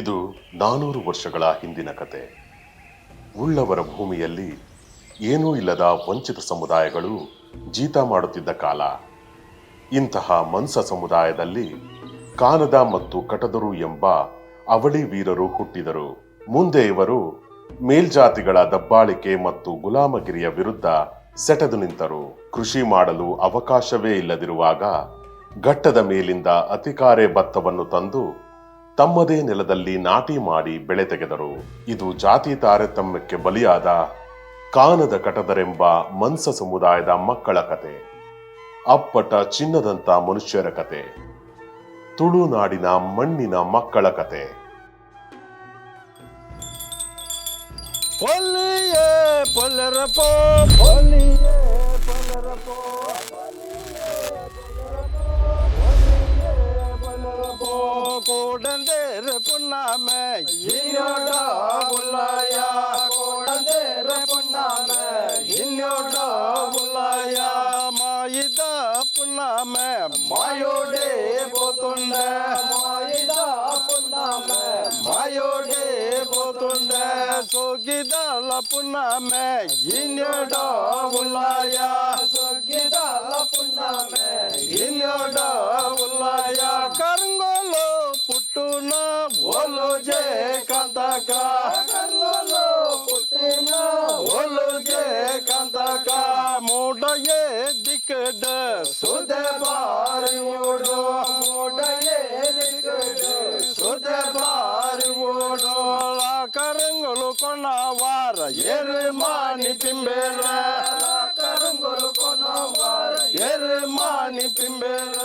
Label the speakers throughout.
Speaker 1: ಇದು ನಾನೂರು ವರ್ಷಗಳ ಹಿಂದಿನ ಕತೆ. ಉಳ್ಳವರ ಭೂಮಿಯಲ್ಲಿ ಏನೂ ಇಲ್ಲದ ವಂಚಿತ ಸಮುದಾಯಗಳು ಜೀತ ಮಾಡುತ್ತಿದ್ದ ಕಾಲ. ಇಂತಹ ಮನ್ಸ ಸಮುದಾಯದಲ್ಲಿ ಕಾನದ ಮತ್ತು ಕಟದರು ಎಂಬ ಅವಳಿ ವೀರರು ಹುಟ್ಟಿದರು. ಮುಂದೆ ಇವರು ಮೇಲ್ಜಾತಿಗಳ ದಬ್ಬಾಳಿಕೆ ಮತ್ತು ಗುಲಾಮಗಿರಿಯ ವಿರುದ್ಧ ಸೆಟೆದು ನಿಂತರು. ಕೃಷಿ ಮಾಡಲು ಅವಕಾಶವೇ ಇಲ್ಲದಿರುವಾಗ ಘಟ್ಟದ ಮೇಲಿಂದ ಅತಿಕಾರೆ ಭತ್ತವನ್ನು ತಂದು ತಮ್ಮದೇ ನೆಲದಲ್ಲಿ ನಾಟಿ ಮಾಡಿ ಬೆಳೆ ತೆಗೆದರು. ಇದು ಜಾತಿ ತಾರತಮ್ಯಕ್ಕೆ ಬಲಿಯಾದ ಕಾನದ ಕಟದರೆಂಬ ಮನ್ಸ ಸಮುದಾಯದ ಮಕ್ಕಳ ಕತೆ, ಅಪ್ಪಟ ಚಿನ್ನದಂತ ಮನುಷ್ಯರ ಕತೆ ತುಳುನಾಡಿನ ಮಣ್ಣಿನ ಮಕ್ಕಳ ಕತೆ.
Speaker 2: ಪೊಲ್ಲಿಯೇ ಪೊಲ್ಲರಪೋ ಪೊಲ್ಲಿಯೇ ಪೊಲ್ಲರಪೋ. போ கூடந்தேறு புண்ணாம. இன்னோடா புள்ளாயா கூடந்தேறு புண்ணாம. இன்னோடா புள்ளாயா. மாயிதா புண்ணாம. மாயோடே போத்துண்ட. மாயிதா புண்ணாம. மாயோடே போத்துண்ட. சொகிதால புண்ணாம. இன்னோடா புள்ளாயா. சொகிதால புண்ணாம. இன்னோடா புள்ளாயா. పుట్టున ఒలు జే కంతక పుట్టిన ఒలు జే కంతక మూడయే దిక్కడ సుదే బారియుడు మూడయే దిక్కడ సుదే బారియుడు కరంగులు కొన్నవార ఎరుమాని పింబేర. కరంగులు కొన్నవార ఎరుమాని పింబేర.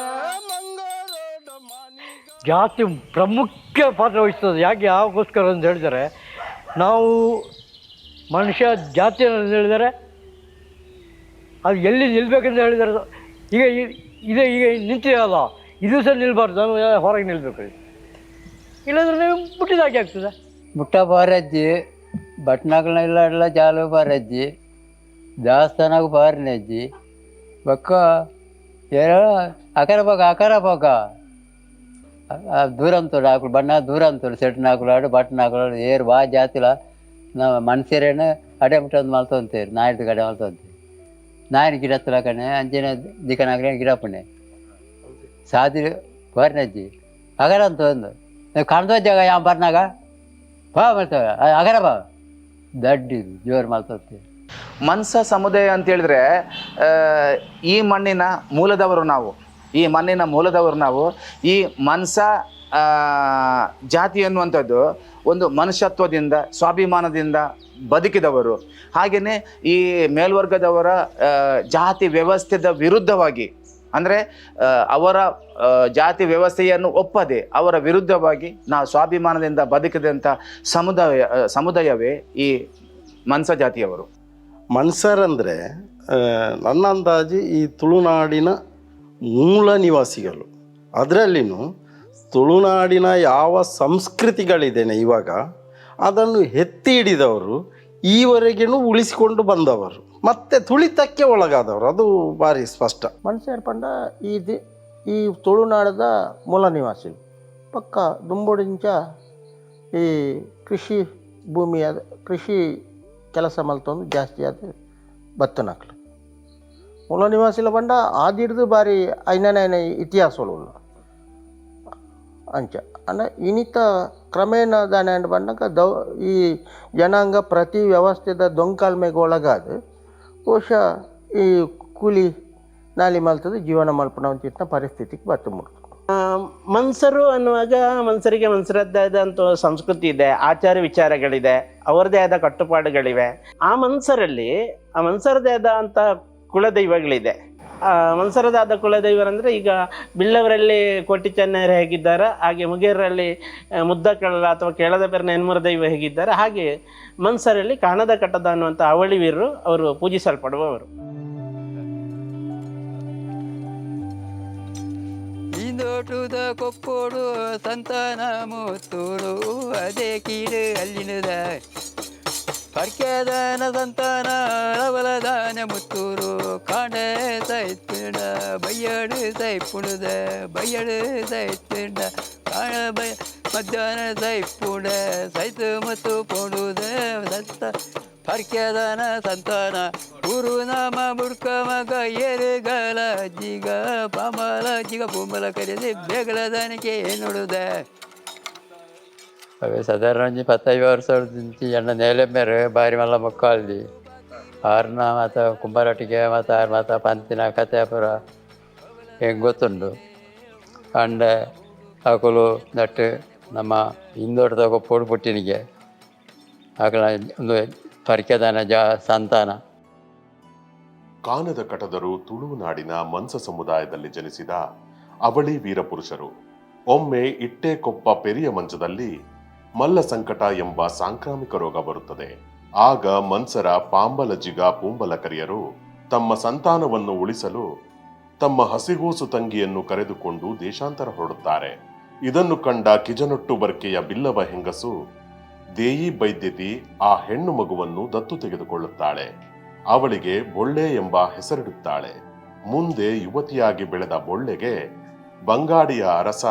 Speaker 3: ಜಾತಿ ಪ್ರಮುಖ ಪಾತ್ರ ವಹಿಸ್ತದೆ. ಯಾಕೆ ಯಾವಗೋಸ್ಕರ ಅಂತ ಹೇಳಿದರೆ, ನಾವು ಮನುಷ್ಯ ಜಾತಿ ಅಂತ ಹೇಳಿದರೆ, ಅದು ಎಲ್ಲಿ ನಿಲ್ಬೇಕಂತ ಹೇಳಿದರೆ, ಈಗ ಇದೇ ಈಗ ನಿಂತಿದೆಯಲ್ಲ ಇದು ಸಹ ನಿಲ್ಬಾರ್ದು. ನಾನು ಹೊರಗೆ ನಿಲ್ಲಬೇಕು ಇಲ್ಲಾಂದ್ರೆ ನೀವು ಮುಟ್ಟಿದಾಗೆ ಆಗ್ತದೆ.
Speaker 4: ಮುಟ್ಟ ಬಾರಜ್ಜಿ ಬಟ್ನಗಳನ್ನೆಲ್ಲ ಎಲ್ಲ ಜಾಲ ಬಾರಜ್ಜಿ ದಾಸ್ತಾನಾಗ ಬಾರಿನಜ್ಜಿ ಬಕ್ಕ ಏರ ಅಕರ ಬೊಕ ಅಕರ ಬೊಕ ದೂರ ಅಂತೋಡು ಆಕಳು ಬಣ್ಣ ದೂರ ಅಂತೋಡು ಸೆಟ್ನ ಹಾಕಲಾಡು ಬಟ್ನ ಆಡು ಏರು ಬಾ ಜಾತಿಲ ನಾವು ಮನುಷ್ಯರೇನು ಅಡೆ ಮುಟ್ಟೊಂದು ಮಲ್ತೊಂತೀರಿ ನಾಯಿಡ್ದು ಕಡೆ ಮಲ್ತೊಂತೀರಿ. ನಾಯಿನ ಗಿಡ ಕಣೆ ಅಂಚಿನ ದಿಕ್ಕನಾಗ್ರೆ ಗಿಡ ಪುಣ್ಣೆ ಸಾದಿ ಬಾರಿನಜ್ಜಿ ಅಗರ ಅಂತ ಒಂದು. ನೀವು ಕಾಣ್ತೋ ಜಾಗ ಯಾವ ಬರ್ನಾಗ ಬಾ ಅಗರ ಬಾ. ದಡ್ಡಿ ಜೋರು ಮಾಡ್ತೋಗ್ತೀವಿ
Speaker 5: ಮನ್ಸ ಸಮುದಾಯ ಅಂತ ಹೇಳಿದ್ರೆ ಈ ಮಣ್ಣಿನ ಮೂಲದವರು ನಾವು. ಈ ಮಣ್ಣಿನ ಮೂಲದವರು ನಾವು. ಈ ಮನ್ಸ ಜಾತಿ ಅನ್ನುವಂಥದ್ದು ಒಂದು ಮನುಷ್ಯತ್ವದಿಂದ, ಸ್ವಾಭಿಮಾನದಿಂದ ಬದುಕಿದವರು. ಹಾಗೆಯೇ ಈ ಮೇಲ್ವರ್ಗದವರ ಜಾತಿ ವ್ಯವಸ್ಥೆದ ವಿರುದ್ಧವಾಗಿ, ಅಂದರೆ ಅವರ ಜಾತಿ ವ್ಯವಸ್ಥೆಯನ್ನು ಒಪ್ಪದೆ ಅವರ ವಿರುದ್ಧವಾಗಿ ನಾವು ಸ್ವಾಭಿಮಾನದಿಂದ ಬದುಕಿದಂಥ ಸಮುದಾಯ ಸಮುದಾಯವೇ ಈ ಮನ್ಸ ಜಾತಿಯವರು.
Speaker 6: ಮನ್ಸರ್ ಅಂದರೆ ನನ್ನ ಅಂದಾಜು ಈ ತುಳುನಾಡಿನ ಮೂಲ ನಿವಾಸಿಗಳು. ಅದರಲ್ಲಿನೂ ತುಳುನಾಡಿನ ಯಾವ ಸಂಸ್ಕೃತಿಗಳಿದ್ದೇನೆ ಇವಾಗ, ಅದನ್ನು ಎತ್ತಿ ಹಿಡಿದವರು ಈವರೆಗೂ ಉಳಿಸಿಕೊಂಡು ಬಂದವರು. ಮತ್ತೆ ತುಳಿತಕ್ಕೆ ಒಳಗಾದವರು. ಅದು ಭಾರಿ ಸ್ಪಷ್ಟ.
Speaker 7: ಮನುಷ್ಯರ ಪಂಡ ಈ ದಿ, ಈ ತುಳುನಾಡದ ಮೂಲ ನಿವಾಸಿಗಳು. ಪಕ್ಕ ದುಂಬುಡಿಂಚ ಈ ಕೃಷಿ ಭೂಮಿಯಾದ ಕೃಷಿ ಕೆಲಸ ಮಲ್ತೊಂದು ಜಾಸ್ತಿ ಆದ ಭತ್ತನಕ್ಲು ನಿವಾಸಿಲ ಬಂಡ ಆದಿಡ್ದು ಬಾರಿ ಇತಿಹಾಸಗಳು ಉಲ್ಲ ಅಂಚ ಅಂದ ಇನಿತ ಕ್ರಮೇಣ ದಾನ ಬಂದಾಗ ದೌ ಈ ಜನಾಂಗ ಪ್ರತಿ ವ್ಯವಸ್ಥೆದ ದೊಂಕಾಲ್ಮೆಗೆ ಒಳಗಾದ ಬಹುಶಃ ಈ ಕೂಲಿ ನಾಲಿ ಮಲ್ತದ ಜೀವನ ಮಲ್ಪನ ಅಂತಿತ್ತ ಪರಿಸ್ಥಿತಿಗೆ ಬತ್ತು ಮುಡ್ತು
Speaker 8: ಮನ್ಸರು ಅನ್ನುವಾಗ ಮನ್ಸರಿಗೆ ಮನ್ಸರದ್ದೇ ಆದಂಥ ಸಂಸ್ಕೃತಿ ಇದೆ ಆಚಾರ ವಿಚಾರಗಳಿದೆ ಅವರದೇ ಆದ ಕಟ್ಟುಪಾಡುಗಳಿವೆ ಆ ಮನ್ಸರಲ್ಲಿ, ಆ ಮನ್ಸರದೇ ಆದಂಥ ಕುಲದೈವಗಳಿದೆ. ಮನ್ಸರದಾದ ಕುಲದೈವರಂದರೆ ಈಗ ಬಿಳ್ಳವರಲ್ಲಿ ಕೋಟಿ ಚೆನ್ನೈರು ಹೇಗಿದ್ದಾರೆ, ಹಾಗೆ ಮುಗೇರಲ್ಲಿ ಮುದ್ದ ಕಳಲ ಅಥವಾ ಕೇಳದ ಬೆರನ ಎನ್ಮೂರ ದೈವ ಹೇಗಿದ್ದಾರೆ, ಹಾಗೆ ಮನ್ಸರಲ್ಲಿ ಕಾಣದ ಕಟ್ಟದ ಅನ್ನುವಂಥ ಅವಳಿ ವೀರರು ಅವರು ಪೂಜಿಸಲ್ಪಡುವವರು.
Speaker 9: ಇಂದೋಟುದ ಕೊಪ್ಪೋಡು ಸಂತಾನ ಮುತ್ತೂರು, ಅದೇ ಕೀಡು ಅಲ್ಲಿನದ ಪರ್ಕ್ಯದಾನ ಸಂತಾನ ಅಳವಲದಾನ ಮುತ್ತೂರು ಕಾಂಡ ಸೈತ್ಪಿಂಡ ಬಯ್ಯಡು ಸೈಪುಣದ ಬಯ್ಯಡು ಸೈತ್ಪಿಂಡ ಕಾಣ ಬಯ ಮಧ್ಯಾಹ್ನ ಸೈಪುಡ ಸೈತು ಮತ್ತು ಪೋಡುದ ಸತ್ತ ಪರ್ಕ್ಯದನ ಸಂತಾನ ಗುರು ನಾಮ ಬುಡ್ಕ ಮಗ ಏರುಗಳ ಜಿಗ ಪಾಮಲ ಜಿಗ ಪುಂಬಲ ಕರೆದಿ ಬೇಗಲದನಿಗೆ ನೋಡುದೆ
Speaker 4: ಅವೆ ಸಾಧಾರಣ ಒಂಜಿ ಪತ್ತೈದು ವರ್ಷ ದಿಂಚಿ ಎಣ್ಣ ನೇಲೆ ಮೇರೆ ಬಾರಿ ಮಲ್ಲ ಮುಕ್ಕಾಲ್ದಿ ಆರ್ನ ಮಾತ ಕುಂಬಾರೊಟ್ಟಿಗೆ ಮಾತಾರ್ ಮಾತ ಪಂತಿನ ಕತೆ ಪುರ ಹೆಂಗೆ ಗೊತ್ತುಂಡು ಅಂಡ ಆಕುಲು ನಟ್ಟು ನಮ್ಮ ಹಿಂದೋಟದ ಪೋಡು ಪುಟ್ಟಿನಿಗೆ ಆಕಳ ಒಂದು ಪರಿಕೆದಾನ ಜ ಸಂತಾನ
Speaker 1: ಕಾನದ ಕಟದರು ತುಳುನಾಡಿನ ಮನ್ಸ ಸಮುದಾಯದಲ್ಲಿ ಜನಿಸಿದ ಅವಳಿ ವೀರಪುರುಷರು ಒಮ್ಮೆ ಇಟ್ಟೇಕೊಪ್ಪ ಪೆರಿಯ ಮಂಚದಲ್ಲಿ ಮಲ್ಲ ಸಂಕಟ ಎಂಬ ಸಾಂಕ್ರಾಮಿಕ ರೋಗ ಬರುತ್ತದೆ. ಆಗ ಮನ್ಸರ ಪಾಂಬಲಜಿಗ ಪೂಂಬಲಕರಿಯರು ತಮ್ಮ ಸಂತಾನವನ್ನು ಉಳಿಸಲು ತಮ್ಮ ಹಸಿಗೂಸು ತಂಗಿಯನ್ನು ಕರೆದುಕೊಂಡು ದೇಶಾಂತರ ಹೊರಡುತ್ತಾರೆ. ಇದನ್ನು ಕಂಡ ಕಿಜನೊಟ್ಟು ಬರ್ಕೆಯ ಬಿಲ್ಲವ ಹೆಂಗಸು, ದೇಯಿ ಬೈದ್ಯತಿ, ಆ ಹೆಣ್ಣು ಮಗುವನ್ನು ದತ್ತು ತೆಗೆದುಕೊಳ್ಳುತ್ತಾಳೆ. ಅವಳಿಗೆ ಬೊಳ್ಳೆ ಎಂಬ ಹೆಸರಿಡುತ್ತಾಳೆ. ಮುಂದೆ ಯುವತಿಯಾಗಿ ಬೆಳೆದ ಬೊಳ್ಳೆಗೆ ಬಂಗಾಡಿಯ ಅರಸ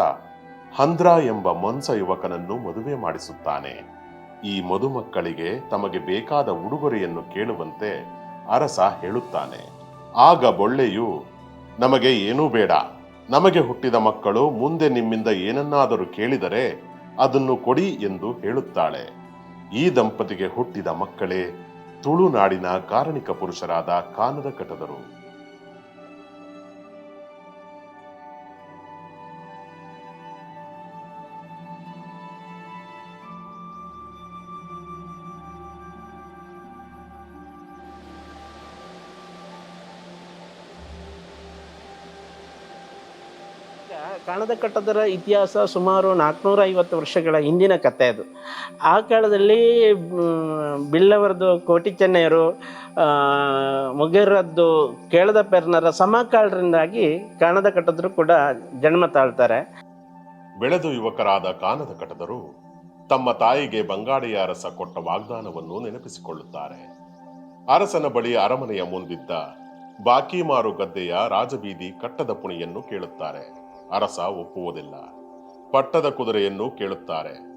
Speaker 1: ಹಂದ್ರ ಎಂಬ ಮೊನ್ಸ ಯುವಕನನ್ನು ಮದುವೆ ಮಾಡಿಸುತ್ತಾನೆ. ಈ ಮದುಮಕ್ಕಳಿಗೆ ತಮಗೆ ಬೇಕಾದ ಉಡುಗೊರೆಯನ್ನು ಕೇಳುವಂತೆ ಅರಸ ಹೇಳುತ್ತಾನೆ. ಆಗ ಬೊಳ್ಳೆಯು, ನಮಗೆ ಏನೂ ಬೇಡ. ನಮಗೆ ಹುಟ್ಟಿದ ಮಕ್ಕಳು ಮುಂದೆ ನಿಮ್ಮಿಂದ ಏನನ್ನಾದರೂ ಕೇಳಿದರೆ ಅದನ್ನು ಕೊಡಿ ಎಂದು ಹೇಳುತ್ತಾಳೆ. ಈ ದಂಪತಿಗೆ ಹುಟ್ಟಿದ ಮಕ್ಕಳೇ ತುಳುನಾಡಿನ ಕಾರಣಿಕ ಪುರುಷರಾದ ಕಾನದ ಕಟದರು.
Speaker 8: ಕಾಣದ ಕಟ್ಟದರ ಇತಿಹಾಸ ಸುಮಾರು ನಾಲ್ಕುನೂರ ಐವತ್ತು ವರ್ಷಗಳ ಹಿಂದಿನ ಕಥೆ ಅದು. ಆ ಕಾಲದಲ್ಲಿ ಬಿಲ್ಲವರದು ಕೋಟಿ ಚೆನ್ನೆಯರು ಮೊಗೇರದ್ದು ಕೇಳದ ಪೆರ್ನರ ಸಮಕಾಲರಿಂದಾಗಿ ಕಾಣದ ಕಟ್ಟದರು ಕೂಡ ಜನ್ಮ ತಾಳ್ತಾರೆ.
Speaker 1: ಬೆಳೆದು ಯುವಕರಾದ ಕಾನದ ಕಟ್ಟದರು ತಮ್ಮ ತಾಯಿಗೆ ಬಂಗಾಡಿಯ ಅರಸ ಕೊಟ್ಟ ವಾಗ್ದಾನವನ್ನು ನೆನಪಿಸಿಕೊಳ್ಳುತ್ತಾರೆ. ಅರಸನ ಬಳಿ ಅರಮನೆಯ ಮುಂದಿದ್ದ ಬಾಕಿ ಮಾರು ಗದ್ದೆಯ ರಾಜಬೀದಿ ಕಟ್ಟದ ಪುಣಿಯನ್ನು ಕೇಳುತ್ತಾರೆ. ಅರಸ ಒಪ್ಪುವುದಿಲ್ಲ. ಪಟ್ಟದ ಕುದುರೆಯನ್ನು ಕೇಳುತ್ತಾರೆ.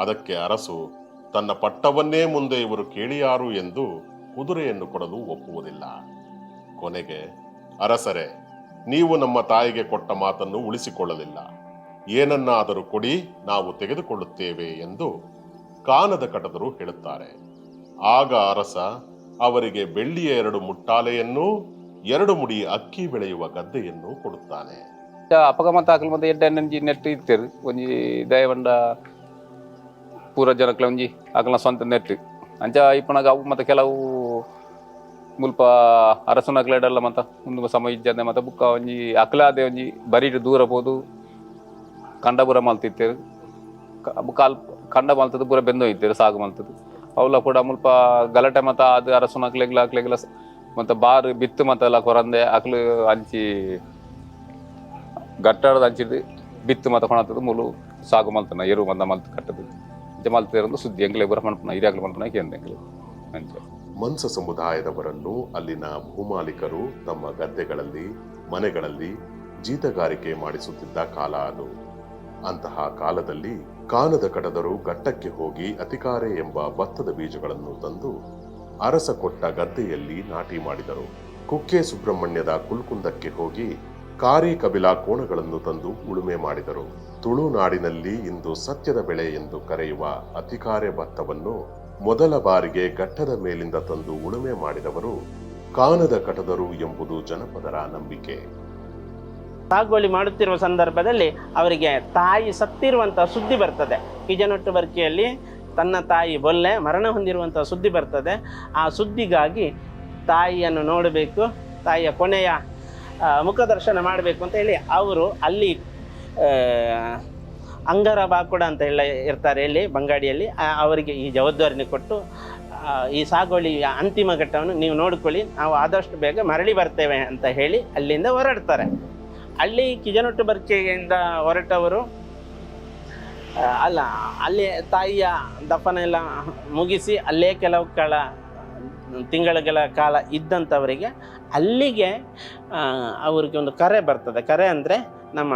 Speaker 1: ಅದಕ್ಕೆ ಅರಸು, ತನ್ನ ಪಟ್ಟವನ್ನೇ ಮುಂದೆ ಇವರು ಕೇಳಿಯಾರು ಎಂದು ಕುದುರೆಯನ್ನು ಕೊಡಲು ಒಪ್ಪುವುದಿಲ್ಲ. ಕೊನೆಗೆ, ಅರಸರೇ, ನೀವು ನಮ್ಮ ತಾಯಿಗೆ ಕೊಟ್ಟ ಮಾತನ್ನು ಉಳಿಸಿಕೊಳ್ಳಲಿಲ್ಲ. ಏನನ್ನಾದರೂ ಕೊಡಿ, ನಾವು ತೆಗೆದುಕೊಳ್ಳುತ್ತೇವೆ ಎಂದು ಕಾನದ ಕಟದರು ಹೇಳುತ್ತಾರೆ. ಆಗ ಅರಸ, ಅವರಿಗೆ ಬೆಳ್ಳಿಯ ಎರಡು ಮುಟ್ಟಾಲೆಯನ್ನೂ, ಎರಡು ಮುಡಿ ಅಕ್ಕಿ ಬೆಳೆಯುವ ಗದ್ದೆಯನ್ನು ಕೊಡುತ್ತಾನೆ.
Speaker 10: ಅಪಗ ಮತ್ತು ಆಕಲ್ ಮತ್ತೆ ಎಡ್ಡೆ ಒಂಜಿ ನೆಟ್ ಇರ್ತೇರು. ಒಂಜಿ ದಯವಂಡ ಪೂರ ಜನಕ್ಲ ಒಂಜಿ ಆಕಲ್ನ ಸ್ವಂತ ನೆಟ್. ಅಂಚ ಇಪ್ಪನಾಗ ಅವು ಮತ್ತೆ ಕೆಲವು ಮುಲ್ಪ ಅರಸನಕ್ಲೆಡೆಲ್ಲ ಮತ್ತ ಮುಂದೆ ಸಮ ಇಜ್ಜಂದೆ ಮತ್ತೆ ಬುಕ್ಕ ಒಂಜಿ ಅಕ್ಲಾದೆ ಒಂಜಿ ಬರಿಡ್ ದೂರ ಹೋದು ಕಂಡಪುರ ಮಲ್ತಿತ್ತೇರು. ಕಾಲ್ ಕಂಡ ಮಲ್ತದ್ದು ಪೂರ ಬೆಂದೋಯ್ತೇರು ಸಾಗು ಮಲ್ತದ್ದು. ಅವಲ ಕೂಡ ಮುಲ್ಪ ಗಲಾಟೆ ಮತ್ತ ಅದು ಅರಸನಕ್ಲೆಗ್ಲ ಅಕ್ಲೆಗ್ಲ ಮತ್ತೆ ಬಾರ್ ಬಿತ್ತು ಮತ್ತೆಲ್ಲ ಕೊರಂದೆ, ಅಕ್ಲು ಹಂಚಿ ಗಟ್ಟಾಡದ ಹಂಚಿದ್ದು ಬಿತ್ತು ಮತ ಕೊಣತದ್ದು, ಮುಲು ಸಾಗು ಮಲ್ತನ ಎರು ಮಂದ ಮಲ್ತ್ ಕಟ್ಟದು ಇಂಚ ಮಲ್ತಿರಂದು ಸುದ್ದಿ ಎಂಗ್ಲೆ ಬರ ಮನ್ಪನ ಮಂತನ ಮನ್ಪನ ಕೇಂದ್ರ ಎಂಗ್ಲೆ
Speaker 1: ಮನ್ಸ ಸಮುದಾಯದವರನ್ನು ಅಲ್ಲಿನ ಭೂಮಾಲೀಕರು ತಮ್ಮ ಗದ್ದೆಗಳಲ್ಲಿ, ಮನೆಗಳಲ್ಲಿ ಜೀತಗಾರಿಕೆ ಮಾಡಿಸುತ್ತಿದ್ದ ಕಾಲ ಅದು. ಅಂತಹ ಕಾಲದಲ್ಲಿ ಕಾನದ ಕಡದರು ಘಟ್ಟಕ್ಕೆ ಹೋಗಿ ಅತಿಕಾರೆ ಎಂಬ ಭತ್ತದ ಬೀಜಗಳನ್ನು ತಂದು ಅರಸ ಕೊಟ್ಟ ಗದ್ದೆಯಲ್ಲಿ ನಾಟಿ ಮಾಡಿದರು. ಕುಕ್ಕೆ ಸುಬ್ರಹ್ಮಣ್ಯದ ಕುಲ್ಕುಂದಕ್ಕೆ ಹೋಗಿ ಕಾರಿ ಕಬಿಲಾ ಕೋಣಗಳನ್ನು ತಂದು ಉಳುಮೆ ಮಾಡಿದರು. ತುಳುನಾಡಿನಲ್ಲಿ ಇಂದು ಸತ್ಯದ ಬೆಳೆ ಎಂದು ಕರೆಯುವ ಅತಿಕಾರೆ ಭತ್ತವನ್ನು ಮೊದಲ ಬಾರಿಗೆ ಘಟ್ಟದ ಮೇಲಿಂದ ತಂದು ಉಳುಮೆ ಮಾಡಿದವರು ಕಾನದ ಕಟದರು ಎಂಬುದು ಜನಪದರ ನಂಬಿಕೆ.
Speaker 8: ಸಾಗುವಳಿ ಮಾಡುತ್ತಿರುವ ಸಂದರ್ಭದಲ್ಲಿ ಅವರಿಗೆ ತಾಯಿ ಸತ್ತಿರುವಂತಹ ಸುದ್ದಿ ಬರ್ತದೆ. ಕಿಜನೊಟ್ಟು ಬರ್ಕೆಯಲ್ಲಿ ತನ್ನ ತಾಯಿ ಬೊಲ್ಲೆ ಮರಣ ಹೊಂದಿರುವಂತಹ ಸುದ್ದಿ ಬರ್ತದೆ. ಆ ಸುದ್ದಿಗಾಗಿ ತಾಯಿಯನ್ನು ನೋಡಬೇಕು. ತಾಯಿಯ ಕೊನೆಯ ಮುಖದರ್ಶನ ಮಾಡಬೇಕು ಅಂತ ಹೇಳಿ ಅವರು ಅಲ್ಲಿ ಅಂಗರ ಬಾಕುಡ ಅಂತ ಹೇಳಿ ಇರ್ತಾರೆ ಇಲ್ಲಿ ಬಂಗಾಡಿಯಲ್ಲಿ. ಅವರಿಗೆ ಈ ಜವಾಬ್ದಾರಿನ ಕೊಟ್ಟು ಈ ಸಾಗುವಳಿ ಅಂತಿಮ ಘಟ್ಟವನ್ನು ನೀವು ನೋಡ್ಕೊಳ್ಳಿ. ನಾವು ಆದಷ್ಟು ಬೇಗ ಮರಳಿ ಬರ್ತೇವೆ ಅಂತ ಹೇಳಿ ಅಲ್ಲಿಂದ ಹೊರಡ್ತಾರೆ. ಅಲ್ಲಿ ಕಿಜನೊಟ್ಟು ಬರ್ಕೆಯಿಂದ ಹೊರಟವರು ಅಲ್ಲ, ಅಲ್ಲಿ ತಾಯಿಯ ದಫನ ಎಲ್ಲ ಮುಗಿಸಿ ಅಲ್ಲೇ ಕೆಲವು ಕಾಲ ತಿಂಗಳುಗಳ ಕಾಲ ಇದ್ದಂಥವರಿಗೆ ಅಲ್ಲಿಗೆ ಅವ್ರಿಗೆ ಒಂದು ಕರೆ ಬರ್ತದೆ. ಕರೆ ಅಂದರೆ ನಮ್ಮ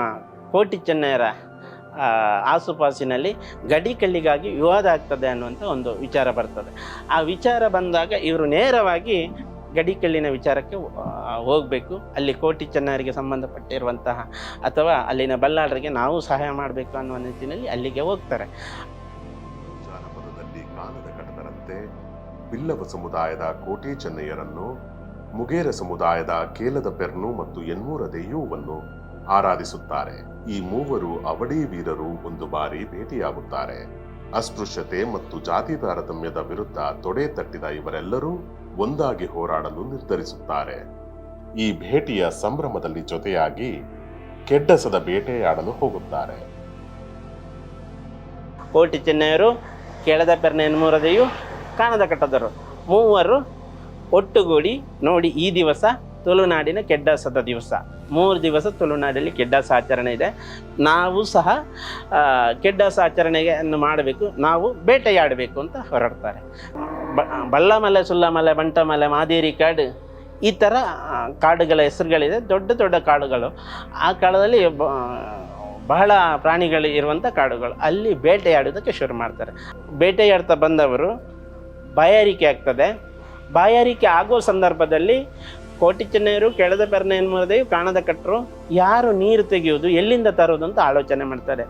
Speaker 8: ಕೋಟಿ ಚೆನ್ನೈರ ಆಸುಪಾಸಿನಲ್ಲಿ ಗಡಿ ಕಲ್ಲಿಗಾಗಿ ವಿವಾದ ಆಗ್ತದೆ ಅನ್ನುವಂಥ ಒಂದು ವಿಚಾರ ಬರ್ತದೆ. ಆ ವಿಚಾರ ಬಂದಾಗ ಇವರು ನೇರವಾಗಿ ಗಡಿಕಲ್ಲಿನ ವಿಚಾರಕ್ಕೆ ಹೋಗಬೇಕು. ಅಲ್ಲಿ ಕೋಟಿ ಚೆನ್ನರಿಗೆ ಸಂಬಂಧಪಟ್ಟಿರುವಂತಹ ಅಥವಾ ಅಲ್ಲಿನ ಬಲ್ಲಾಳರಿಗೆ ನಾವು ಸಹಾಯ ಮಾಡಬೇಕು ಅನ್ನುವ ನಿಟ್ಟಿನಲ್ಲಿ ಅಲ್ಲಿಗೆ ಹೋಗ್ತಾರೆ.
Speaker 1: ಜಾನಪದದಲ್ಲಿ ಕಾಲದ ಕಟದರಂತೆ ಬಿಲ್ಲವ ಸಮುದಾಯದ ಕೋಟಿ ಚೆನ್ನಯ್ಯರನ್ನು ಮುಗೇರ ಸಮುದಾಯದ ಕೇಲದ ಪೆರ್ನು ಮತ್ತು ಎನ್ಮೂರ ದೆಯ್ಯೂವನ್ನು ಆರಾಧಿಸುತ್ತಾರೆ. ಈ ಮೂವರು ಅವಡಿ ವೀರರು ಒಂದು ಬಾರಿ ಭೇಟಿಯಾಗುತ್ತಾರೆ. ಅಸ್ಪೃಶ್ಯತೆ ಮತ್ತು ಜಾತಿ ತಾರತಮ್ಯದ ವಿರುದ್ಧ ತೊಡೆ ತಟ್ಟಿದ ಇವರೆಲ್ಲರೂ ಒಂದಾಗಿ ಹೋರಾಡಲು ನಿರ್ಧರಿಸುತ್ತಾರೆ. ಈ ಭೇಟಿಯ ಸಂಭ್ರಮದಲ್ಲಿ ಜೊತೆಯಾಗಿ ಕೆಡ್ಡಸದ ಬೇಟೆಯಾಡಲು ಹೋಗುತ್ತಾರೆ.
Speaker 8: ಕೋಟಿ ಚೆನ್ನೈಯರು, ಕೇಳದ ಪೆರ್ನ ಎನ್ಮೂರದೆಯು ಕಾಣದ ಕಟ್ಟದರು ಮೂವರು ಒಟ್ಟುಗೂಡಿ ನೋಡಿ ಈ ದಿವಸ ತುಳುನಾಡಿನ ಕೆಡ್ಡಸದ ದಿವಸ. ಮೂರು ದಿವಸ ತುಳುನಾಡಲ್ಲಿ ಕೆಡ್ಡಸ ಆಚರಣೆ ಇದೆ. ನಾವು ಸಹ ಕೆಡ್ಡಾಸ ಆಚರಣೆಯನ್ನು ಮಾಡಬೇಕು. ನಾವು ಬೇಟೆಯಾಡಬೇಕು ಅಂತ ಹೊರಡ್ತಾರೆ. ಬಳ್ಳಮಲೆ ಸುಲ್ಲಮಲೆ, ಬಂಟಮಲೆ, ಮಾದೇರಿ ಕಾಡು ಈ ಥರ ಕಾಡುಗಳ ಹೆಸರುಗಳಿದೆ. ದೊಡ್ಡ ದೊಡ್ಡ ಕಾಡುಗಳು. ಆ ಕಾಲದಲ್ಲಿ ಬಹಳ ಪ್ರಾಣಿಗಳು ಇರುವಂಥ ಕಾಡುಗಳು. ಅಲ್ಲಿ ಬೇಟೆಯಾಡೋದಕ್ಕೆ ಶುರು ಮಾಡ್ತಾರೆ. ಬೇಟೆಯಾಡ್ತಾ ಬಂದವರು ಬಾಯಾರಿಕೆ ಆಗ್ತದೆ. ಬಾಯಾರಿಕೆ ಆಗೋ ಸಂದರ್ಭದಲ್ಲಿ ಕೋಟಿ ಚೆನ್ನೈರು ಕೆಳದ ಪೆರ್ನ ಎನ್ನುವುದೇ ಕಾಣದ ಕಟ್ಟರು, ಯಾರು ನೀರು ತೆಗೆಯೋದು ಎಲ್ಲಿಂದ ತರೋದು ಅಂತ ಆಲೋಚನೆ ಮಾಡ್ತಾರೆ.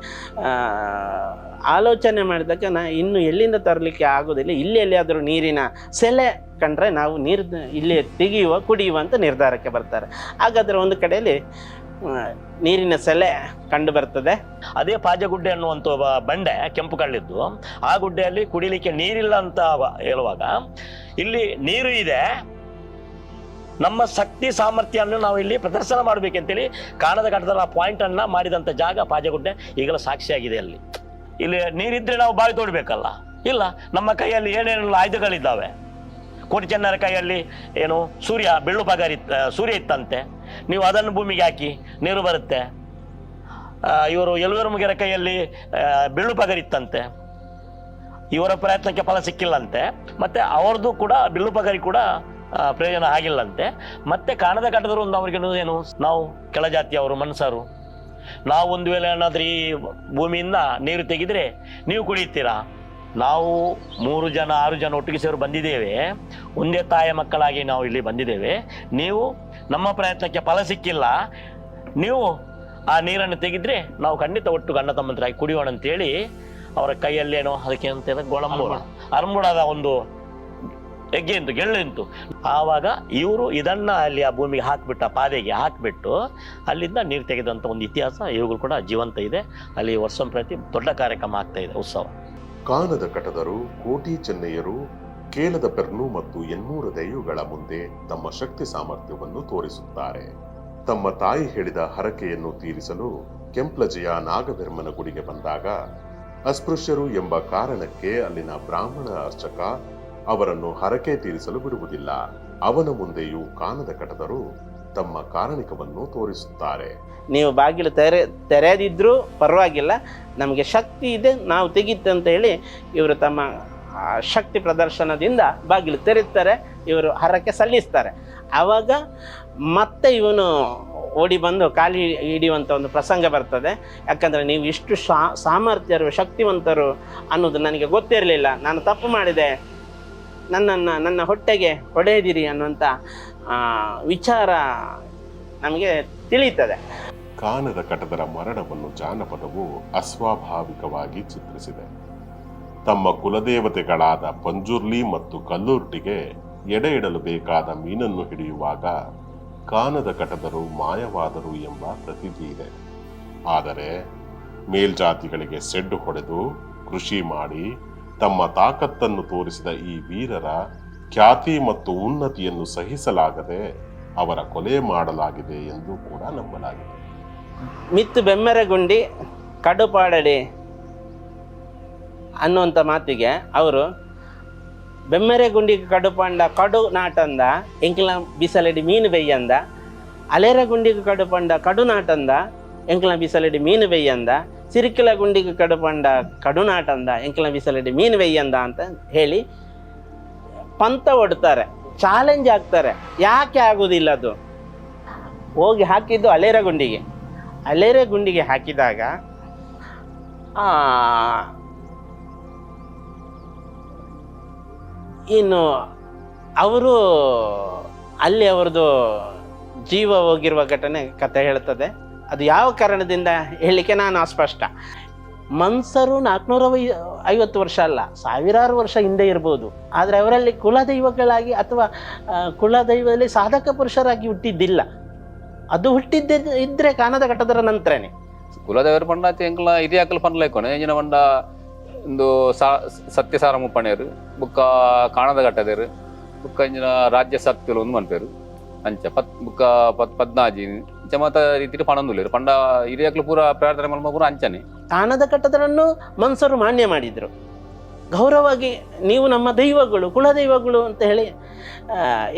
Speaker 8: ಆಲೋಚನೆ ಮಾಡಿದಾಗ ನಾ ಇನ್ನು ಎಲ್ಲಿಂದ ತರಲಿಕ್ಕೆ ಆಗೋದಿಲ್ಲ, ಇಲ್ಲಿ ಎಲ್ಲಿಯಾದರೂ ನೀರಿನ ಸೆಲೆ ಕಂಡ್ರೆ ನಾವು ನೀರು ಇಲ್ಲಿ ತೆಗೆಯುವ, ಕುಡಿಯುವ ಅಂತ ನಿರ್ಧಾರಕ್ಕೆ ಬರ್ತಾರೆ. ಹಾಗಾದರೆ ಒಂದು ಕಡೆಯಲ್ಲಿ ನೀರಿನ ಸೆಲೆ ಕಂಡು ಬರ್ತದೆ.
Speaker 11: ಅದೇ ಪಾಜಗುಡ್ಡೆ ಅನ್ನುವಂಥ ಬಂಡೆ ಕೆಂಪು ಕಳ್ಳಿದ್ದು. ಆ ಗುಡ್ಡೆಯಲ್ಲಿ ಕುಡಿಲಿಕ್ಕೆ ನೀರಿಲ್ಲ ಅಂತ ಹೇಳುವಾಗ, ಇಲ್ಲಿ ನೀರು ಇದೆ. ನಮ್ಮ ಶಕ್ತಿ ಸಾಮರ್ಥ್ಯವನ್ನು ನಾವು ಇಲ್ಲಿ ಪ್ರದರ್ಶನ ಮಾಡಬೇಕಂತೇಳಿ ಕಾಣದ ಕಟ್ಟದ ಆ ಪಾಯಿಂಟ್ ಅನ್ನ ಮಾಡಿದಂಥ ಜಾಗ ಪಾಜಗುಡ್ಡೆ. ಈಗಲೂ ಸಾಕ್ಷಿಯಾಗಿದೆ ಅಲ್ಲಿ. ಇಲ್ಲಿ ನೀರಿದ್ರೆ ನಾವು ಬಾವಿ ತೋಡ್ಬೇಕಲ್ಲ? ಇಲ್ಲ, ನಮ್ಮ ಕೈಯಲ್ಲಿ ಏನೇನು ಆಯುಧಗಳಿದ್ದಾವೆ? ಕೋಟಿ ಜನರ ಕೈಯಲ್ಲಿ ಏನು ಸೂರ್ಯ, ಬೆಳ್ಳು ಪಗಾರಿ ಸೂರ್ಯ ಇತ್ತಂತೆ. ನೀವು ಅದನ್ನು ಭೂಮಿಗೆ ಹಾಕಿ ನೀರು ಬರುತ್ತೆ. ಇವರು ಎಲ್ವರ ಮುಗಿಯರ ಕೈಯಲ್ಲಿ ಆ, ಬೆಳ್ಳು ಪಗರಿತ್ತಂತೆ. ಇವರ ಪ್ರಯತ್ನಕ್ಕೆ ಫಲ ಸಿಕ್ಕಿಲ್ಲಂತೆ. ಮತ್ತೆ ಅವ್ರದ್ದು ಕೂಡ ಬಿಲ್ಲು ಪಗರಿ ಕೂಡ ಪ್ರಯೋಜನ ಆಗಿಲ್ಲಂತೆ. ಮತ್ತೆ ಕಾಣದ ಕಟ್ಟದರು ಒಂದು ಅವರಿಗೆ ಏನು? ನಾವು ಕೆಳಜಾತಿಯವರು ಮನಸಾರು. ನಾವು ಒಂದು ವೇಳೆ ಏನಾದ್ರೂ ಈ ಭೂಮಿಯಿಂದ ನೀರು ತೆಗೆದ್ರೆ ನೀವು ಕುಡಿಯುತ್ತೀರಾ? ನಾವು ಮೂರು ಜನ ಆರು ಜನ ಒಟ್ಟಿಗೆ ಸೇರು ಬಂದಿದ್ದೇವೆ. ಒಂದೇ ತಾಯ ಮಕ್ಕಳಾಗಿ ನಾವು ಇಲ್ಲಿ ಬಂದಿದ್ದೇವೆ. ನೀವು ನಮ್ಮ ಪ್ರಯತ್ನಕ್ಕೆ ಫಲ ಸಿಕ್ಕಿಲ್ಲ. ನೀವು ಆ ನೀರನ್ನು ತೆಗೆದ್ರೆ ನಾವು ಖಂಡಿತ ಒಟ್ಟು ಗಂಡ ತಮ್ಮಂತರಾಗಿ ಕುಡಿಯೋಣ ಅಂತೇಳಿ ಅವರ ಕೈಯಲ್ಲೇನೋ ಅದಕ್ಕೆ ಅಂತ ಗೊಳಂಬೂರ ಅರಂಬುಡದ ಒಂದು ಹೆಗ್ಗೆ ಇಂತು ಗೆಳ್ಳು ಇಂತು ಆವಾಗ ಇವರು ಇದನ್ನ ಅಲ್ಲಿ ಆ ಭೂಮಿಗೆ ಹಾಕ್ಬಿಟ್ಟ ಆ ಪಾದೆಗೆ ಹಾಕ್ಬಿಟ್ಟು ಅಲ್ಲಿಂದ ನೀರು ತೆಗೆದಂಥ ಒಂದು ಇತಿಹಾಸ ಇವುಗಳು ಕೂಡ ಜೀವಂತ ಇದೆ. ಅಲ್ಲಿ ವರ್ಷಂ ಪ್ರತಿ ದೊಡ್ಡ ಕಾರ್ಯಕ್ರಮ ಆಗ್ತಾ ಇದೆ ಉತ್ಸವ.
Speaker 1: ಕಾನದ ಕಟದರು, ಕೋಟಿ ಚೆನ್ನಯ್ಯರು ಕೇಲದ ಪೆರ್ನು ಮತ್ತು ಎನ್ನೂರ ದೈವಗಳ ಮುಂದೆ ತಮ್ಮ ಶಕ್ತಿ ಸಾಮರ್ಥ್ಯವನ್ನು ತೋರಿಸುತ್ತಾರೆ. ತಮ್ಮ ತಾಯಿ ಹೇಳಿದ ಹರಕೆಯನ್ನು ತೀರಿಸಲು ಕೆಂಪ್ಲಜೆಯ ನಾಗವೆರ್ಮನ ಗುಡಿಗೆ ಬಂದಾಗ, ಅಸ್ಪೃಶ್ಯರು ಎಂಬ ಕಾರಣಕ್ಕೆ ಅಲ್ಲಿನ ಬ್ರಾಹ್ಮಣ ಅರ್ಚಕ ಅವರನ್ನು ಹರಕೆ ತೀರಿಸಲು ಬಿಡುವುದಿಲ್ಲ. ಅವನ ಮುಂದೆಯೂ ಕಾನದ ಕಟದರು ತಮ್ಮ ಕಾರಣಿಕವನ್ನು ತೋರಿಸುತ್ತಾರೆ.
Speaker 8: ನೀವು ಬಾಗಿಲು ತೆರೆ, ತೆರೆದಿದ್ರೂ ಪರವಾಗಿಲ್ಲ, ನಮಗೆ ಶಕ್ತಿ ಇದೆ, ನಾವು ತೆಗಿತ್ತೆ ಅಂತ ಹೇಳಿ ಇವರು ತಮ್ಮ ಶಕ್ತಿ ಪ್ರದರ್ಶನದಿಂದ ಬಾಗಿಲು ತೆರೆಯುತ್ತಾರೆ, ಇವರು ಹರಕೆ ಸಲ್ಲಿಸ್ತಾರೆ. ಆವಾಗ ಮತ್ತೆ ಇವನು ಓಡಿ ಬಂದು ಕಾಲಿ ಹಿಡಿಯುವಂಥ ಒಂದು ಪ್ರಸಂಗ ಬರ್ತದೆ. ಯಾಕಂದರೆ ನೀವು ಇಷ್ಟು ಸಾಮರ್ಥ್ಯರು, ಶಕ್ತಿವಂತರು ಅನ್ನೋದು ನನಗೆ ಗೊತ್ತಿರಲಿಲ್ಲ. ನಾನು ತಪ್ಪು ಮಾಡಿದೆ. ನನ್ನನ್ನು, ನನ್ನ ಹೊಟ್ಟೆಗೆ ಹೊಡೆಯದಿರಿ ಅನ್ನುವಂಥ ವಿಚಾರ ನಮಗೆ ತಿಳಿಯುತ್ತದೆ.
Speaker 1: ಕಾನದ ಕಟದರ ಮರಣವನ್ನು ಜಾನಪದವು ಅಸ್ವಾಭಾವಿಕವಾಗಿ ಚಿತ್ರಿಸಿದೆ. ತಮ್ಮ ಕುಲದೇವತೆಗಳಾದ ಪಂಜುರ್ಲಿ ಮತ್ತು ಕಲ್ಲುರ್ಟಿಗೆ ಎಡೆ ಇಡಲು ಬೇಕಾದ ಮೀನನ್ನು ಹಿಡಿಯುವಾಗ ಕಾನದ ಕಟದರು ಮಾಯವಾದರು ಎಂಬ ಪ್ರತೀತಿ ಇದೆ. ಆದರೆ ಮೇಲ್ಜಾತಿಗಳಿಗೆ ಸೆಡ್ಡು ಹೊಡೆದು ಕೃಷಿ ಮಾಡಿ ತಮ್ಮ ತಾಕತ್ತನ್ನು ತೋರಿಸಿದ ಈ ವೀರರ ಖ್ಯಾತಿ ಮತ್ತು ಉನ್ನತಿಯನ್ನು ಸಹಿಸಲಾಗದೆ ಅವರ ಕೊಲೆ ಮಾಡಲಾಗಿದೆ ಎಂದು ಕೂಡ ನಂಬಲಾಗಿದೆ.
Speaker 8: ಮಿತ್ತು ಬೆಮ್ಮೆರಗುಂಡಿ ಕಡುಪಾಡಡಿ ಅನ್ನುವಂಥ ಮಾತಿಗೆ ಅವರು, ಬೆಮ್ಮರೆಗುಂಡಿ, ಕಡುಪಾಂಡ, ಕಡು ನಾಟಂದ, ಎಂಕ್ಲ ಬಿಸಲಡಿ, ಮೀನು ಬೆಯ್ಯಂದ ಅಲೆರಗುಂಡಿಗೆ ಕಡುಪಾಂಡ, ಕಡು ನಾಟಂದ, ಎಂಕ್ಲ ಬಿಸಲಡಿ, ಮೀನು ಬೆಯ್ಯಂದ ಸಿರಿಕಿಲ ಗುಂಡಿಗೆ ಕಡುಪಂಡ ಕಡು ನಾಟಂದ ಎಂಕಲ ಬಿಸಲಡಿ ಮೀನು ವೆಯ್ಯಂದ ಅಂತ ಹೇಳಿ ಪಂತ ಒಡ್ತಾರೆ ಚಾಲೆಂಜ್ ಆಗ್ತಾರೆ. ಯಾಕೆ ಆಗೋದಿಲ್ಲ ಅದು? ಹೋಗಿ ಹಾಕಿದ್ದು ಅಲೇರ ಗುಂಡಿಗೆ. ಅಲೇರ ಗುಂಡಿಗೆ ಹಾಕಿದಾಗ ಇನ್ನು ಅವರು ಅಲ್ಲಿ ಅವ್ರದ್ದು ಜೀವ ಹೋಗಿರುವ ಘಟನೆ ಕತೆ ಹೇಳ್ತದೆ. ಅದು ಯಾವ ಕಾರಣದಿಂದ ಹೇಳಲಿಕ್ಕೆ ನಾನು ಅಸ್ಪಷ್ಟ. ಮನ್ಸರು ನಾಲ್ಕುನೂರ ಐವತ್ತು ವರ್ಷ ಅಲ್ಲ, ಸಾವಿರಾರು ವರ್ಷ ಹಿಂದೆ ಇರ್ಬೋದು. ಆದರೆ ಅವರಲ್ಲಿ ಕುಲದೈವಗಳಾಗಿ ಅಥವಾ ಕುಲದೈವದಲ್ಲಿ ಸಾಧಕ ಪುರುಷರಾಗಿ ಹುಟ್ಟಿದ್ದಿಲ್ಲ. ಅದು ಹುಟ್ಟಿದ್ದ ಇದ್ರೆ ಕಾಣದ ಘಟ್ಟದರ ನಂತರನೇ.
Speaker 10: ಕುಲದೇವರು ಪಂಡ ಎಂಕ್ಲ ಹಿರಿಯಾಕಲ್ ಪಂಡ್ಲೈಕೊನೆ ಎಂಜಿನ ಪಂಡ ಒಂದು ಸಾ ಸತ್ಯಸಾರ ಮುಪ್ಪಣೆಯರು, ಬುಕ್ಕ ಕಾಣದ ಘಟ್ಟದೇರು ಬುಕ್ಕ ಎಂಜಿನ ರಾಜ್ಯ ಸತ್ಯಲು ಒಂದು ಮನ್ಪೇರು. ಅಂಚ ಪತ್, ಬುಕ್ಕ ಪತ್ ಪದ್ನಾಜಿ ರೀತಿಯಲ್ಲಿ ರೀತಿ ಪಣಂದುಲೇರು ಪಂಡ ಹಿರಿಯಾಕಲು ಪೂರ ಪ್ರಾರ್ಥನೆ ಮಲ್ಮ ಪೂರ ಅಂಚನೆ.
Speaker 8: ತಾನದ ಕಟ್ಟದರನ್ನು ಮನ್ಸರು ಮಾನ್ಯ ಮಾಡಿದರು. ಗೌರವವಾಗಿ ನೀವು ನಮ್ಮ ದೈವಗಳು, ಕುಲದೈವಗಳು ಅಂತ ಹೇಳಿ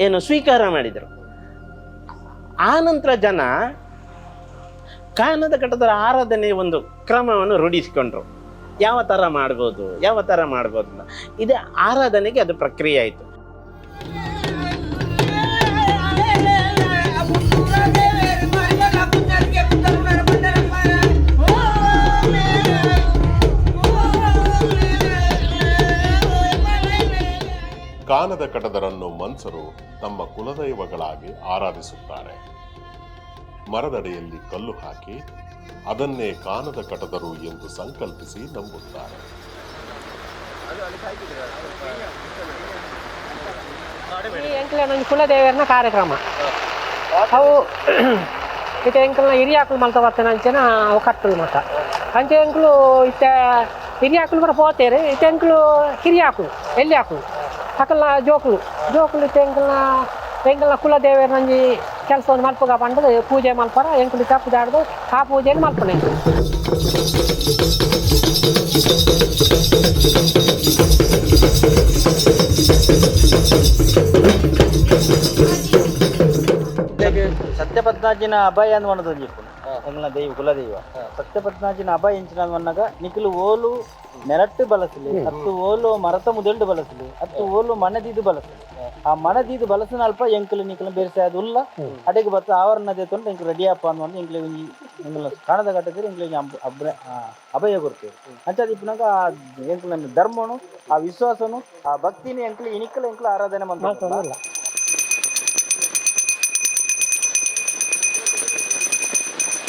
Speaker 8: ಏನು ಸ್ವೀಕಾರ ಮಾಡಿದರು. ಆ ನಂತರ ಜನ ಕಾನದ ಕಟ್ಟದರ ಆರಾಧನೆ ಒಂದು ಕ್ರಮವನ್ನು ರೂಢಿಸಿಕೊಂಡ್ರು. ಯಾವ ಥರ ಮಾಡ್ಬೋದು, ಯಾವ ಥರ ಮಾಡ್ಬೋದು. ಇದೇ ಆರಾಧನೆಗೆ ಅದು ಪ್ರಕ್ರಿಯೆ ಆಯಿತು.
Speaker 1: ಕಾನದ ಕಟದರನ್ನು ಮನ್ಸರು ತಮ್ಮ ಕುಲದೈವಗಳಾಗಿ ಆರಾಧಿಸುತ್ತಾರೆ. ಮರದಡಿಯಲ್ಲಿ ಕಲ್ಲು ಹಾಕಿ ಅದನ್ನೇ ಕಾನದ ಕಟದರು ಎಂದು ಸಂಕಲ್ಪಿಸಿ ನಂಬುತ್ತಾರೆ.
Speaker 12: ಈ ಎಂಕ್ಲ ನಂಗೆ ಕುಲದೇವರನ ಕಾರ್ಯಕ್ರಮ. ಅವು ಇತ್ತೆ ಎಂಕಲ್ನ ಹಿರಿಯಾಕುಲು ಮಲ್ತ ಬರ್ತೇನೆ ಅಂಚೆನ ಅವು ಕಟ್ಟಲು ಮತ ಅಂಚೆ ಎಂಕ್ಲು ಇತ್ತ ಹಿರಿಯಾಕುಲು ಕೂಡ ಪೋತೇರು, ಇತ್ತ ಎಂಕ್ಲು ಹಿರಿಯಾಕುಲು ಎಲ್ಲಿ ಅಕಲ್ನ ಜೋಕುಲು ಜೋಕುಲು ತೆಂಗಲ ಎಂಕಲ್ನ ಎಂಕಲ್ನ ಕುಲದೇವರ ನಂಜಿ ಕೆಲಸವನ್ನು ಮಲ್ಪಗ ಬಂಡದು ಪೂಜೆ ಮಲ್ಪರ ತಪ್ಪು ದಾಡ್ದು ಆ ಪೂಜೆಯನ್ನು ಮಲ್ಪನೆ ಎಂಕ್ಲು
Speaker 13: ಸತ್ಯಪದ್ನಾಜಿನ ಅಭಯ ಅಂತ ಅನ್ನೋದು ದೈವ ಕುಲದೈವ. ಸತ್ಯಪದ್ನಾಜಿನ ಅಭಯ ಎಂಚಿನ ಅನ್ನಗ ನಿಕಲು ಓಲು ನೆರಟ್ಟು ಬಳಸಲಿ ಹತ್ತು ಓಲು ಮರತ ಮುದಲ್ಡು ಬಳಸಲಿ ಹತ್ತು ಓಲು ಮನದೀದು ಬಳಸಲಿ. ಆ ಮನದೀದು ಬಳಸಿನ ಅಲ್ಪ ಎಂಕಲು ನಿಖಲು ಬೇರಿಸ ಅದು ಉಲ್ಲ ಅಡೆಗೆ ಬತ್ತ ಆವರಣ ದೇತೊಂಡು ಎಂಕ್ ರೆಡಿ ಅಪ್ಪ ಅನ್ನೋ ಎಂಕ್ಲೆ ಒಂಜಿ ಎಂಗ್ಲ ಕಾಣದ ಘಟ್ಟದಲ್ಲಿ ಎಂಕ್ಲೆ ಅಭ್ರ ಅಭಯ ಕೊಡ್ತೇವೆ. ಅಂಚಾದ ಇಪ್ಪನಾಗ ಆ ಎಂಕ್ಲ ಧರ್ಮನು ಆ ವಿಶ್ವಾಸನು ಆ ಭಕ್ತಿನಿ ಎಂಕ್ಲೆ ಇನಿಕಲ ಎಂಕ್ಲ ಆರಾಧನೆ ಮಾಡ್ತಾರೆ